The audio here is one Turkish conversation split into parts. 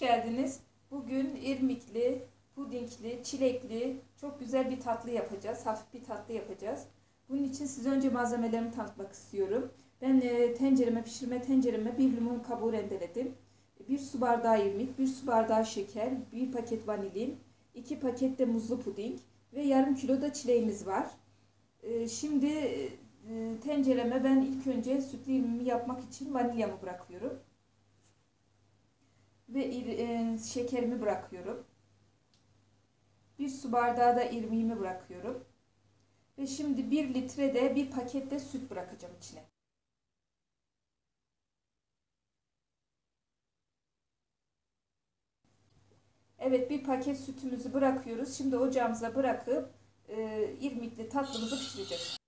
geldiniz. Bugün irmikli, pudingli, çilekli çok güzel bir tatlı yapacağız. Hafif bir tatlı yapacağız. Bunun için size önce malzemelerimi tanıtmak istiyorum. Ben e, tencereme, pişirme tencereme bir limon kabuğu rendeledim. Bir su bardağı irmik, bir su bardağı şeker, bir paket vanilin, iki paket de muzlu puding ve yarım kilo da çileğimiz var. E, şimdi e, tencereme ben ilk önce sütlü irmimi yapmak için vanilyamı bırakıyorum ve e, şekerimi bırakıyorum. Bir su bardağı da irmiğimi bırakıyorum. Ve şimdi bir litre de bir pakette süt bırakacağım içine. Evet bir paket sütümüzü bırakıyoruz. Şimdi ocağımıza bırakıp e, irmikli tatlımızı pişireceğiz.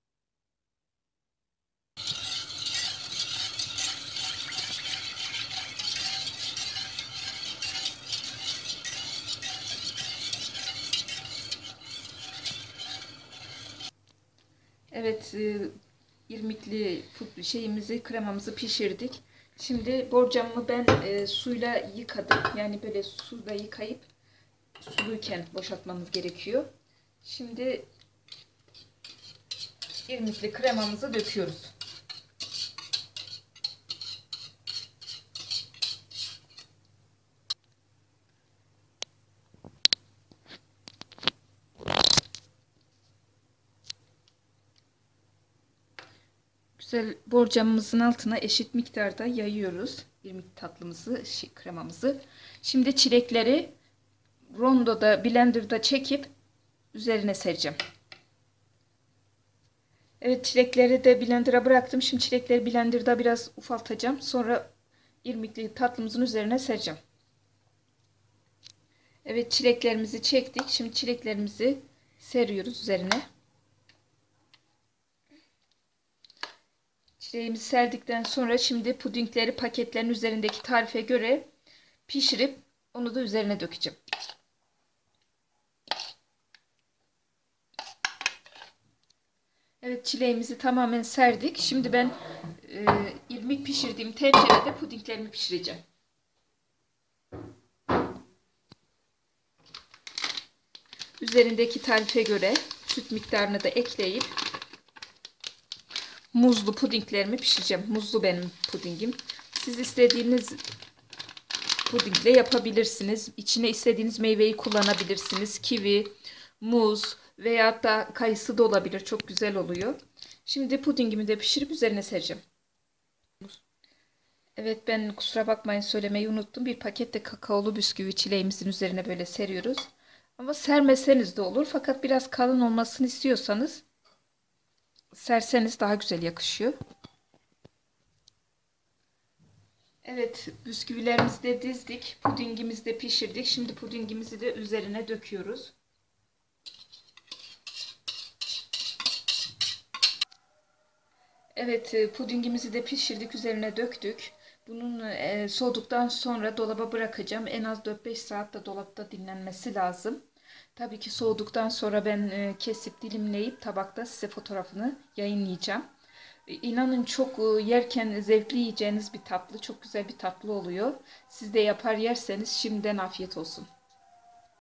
Evet, e, irmikli şeyimizi, kremamızı pişirdik. Şimdi borcamımı ben e, suyla yıkadım. Yani böyle suda yıkayıp suluyken boşaltmamız gerekiyor. Şimdi irmikli kremamızı döküyoruz. Güzel borcamımızın altına eşit miktarda yayıyoruz. irmik tatlımızı, kremamızı. Şimdi çilekleri rondoda, blenderda çekip üzerine sereceğim. Evet çilekleri de blender'a bıraktım. Şimdi çilekleri blenderda biraz ufaltacağım. Sonra irmikli tatlımızın üzerine sereceğim. Evet çileklerimizi çektik. Şimdi çileklerimizi seriyoruz üzerine. Çileğimizi serdikten sonra şimdi pudingleri paketlerin üzerindeki tarife göre pişirip onu da üzerine dökeceğim. Evet çileğimizi tamamen serdik. Şimdi ben e, irmik pişirdiğim tencerede pudinglerimi pişireceğim. Üzerindeki tarife göre süt miktarını da ekleyip muzlu pudinglerimi pişireceğim. Muzlu benim pudingim. Siz istediğiniz pudingle yapabilirsiniz. İçine istediğiniz meyveyi kullanabilirsiniz. Kivi, muz veya da kayısı da olabilir. Çok güzel oluyor. Şimdi pudingimi de pişirip üzerine sereceğim. Evet ben kusura bakmayın söylemeyi unuttum. Bir pakette kakaolu bisküvi çileğimizin üzerine böyle seriyoruz. Ama sermeseniz de olur. Fakat biraz kalın olmasını istiyorsanız serseniz daha güzel yakışıyor. Evet bisküvilerimizi de dizdik. Pudingimizi de pişirdik. Şimdi pudingimizi de üzerine döküyoruz. Evet e, pudingimizi de pişirdik. Üzerine döktük. Bunun e, soğuduktan sonra dolaba bırakacağım. En az 4-5 saat de dolapta dinlenmesi lazım. Tabii ki soğuduktan sonra ben e, kesip dilimleyip tabakta size fotoğrafını yayınlayacağım. E, inanın çok e, yerken zevkli yiyeceğiniz bir tatlı, çok güzel bir tatlı oluyor. Siz de yapar yerseniz şimdiden afiyet olsun.